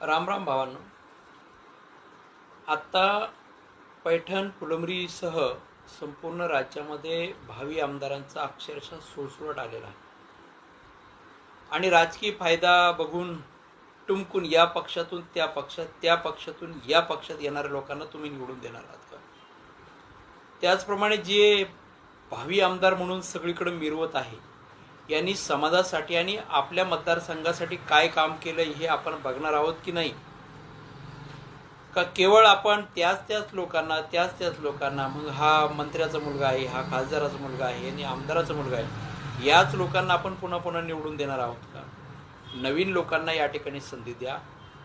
राम राम भावांनो आत्ता पैठण फुलंबरीसह संपूर्ण राज्यामध्ये भावी आमदारांचा अक्षरशः सुळसुळट आलेला आहे. आणि राजकीय फायदा बघून टुमकून या पक्षातून त्या पक्षात त्या पक्षातून या पक्षात येणाऱ्या लोकांना तुम्ही निवडून देणार आहात का? त्याचप्रमाणे जे भावी आमदार म्हणून सगळीकडे मिरवत आहे यांनी समाजासाठी आणि आपल्या मतदारसंघासाठी काय काम केलं हे आपण बघणार आहोत की नाही? का केवळ आपण त्याच त्याच लोकांना त्याच त्याच लोकांना मग हा मंत्र्याचा मुलगा आहे हा खासदाराचा मुलगा आहे आणि आमदाराचा मुलगा आहे याच लोकांना आपण पुन्हा पुन्हा निवडून देणार आहोत का? नवीन लोकांना या ठिकाणी संधी द्या.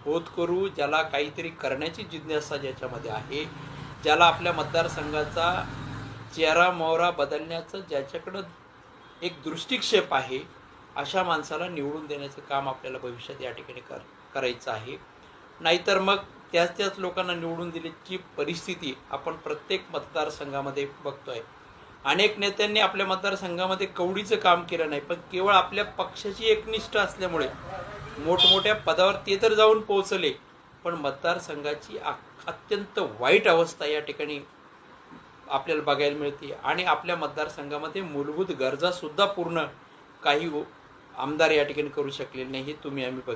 होत करू ज्याला काहीतरी करण्याची जिज्ञासा ज्याच्यामध्ये आहे ज्याला आपल्या मतदारसंघाचा चेहरा मोहरा बदलण्याचं ज्याच्याकडं एक दृष्टिक्षेप आहे अशा माणसाला निवडून देण्याचं काम आपल्याला भविष्यात या ठिकाणी कर करायचं आहे. नाहीतर मग त्याच त्याच लोकांना निवडून दिल्याची परिस्थिती आपण प्रत्येक मतदारसंघामध्ये बघतोय. अनेक नेत्यांनी आपल्या मतदारसंघामध्ये कवडीचं काम केलं नाही पण केवळ आपल्या पक्षाची एकनिष्ठ असल्यामुळे मोठमोठ्या पदावर ते तर जाऊन पोहोचले पण मतदारसंघाची अत्यंत वाईट अवस्था या ठिकाणी आपल्याला बघायला मिळते. आणि आपल्या मतदारसंघामध्ये मूलभूत गरजासुद्धा पूर्ण काही आमदार या ठिकाणी करू शकलेले नाही हे तुम्ही आम्ही बघ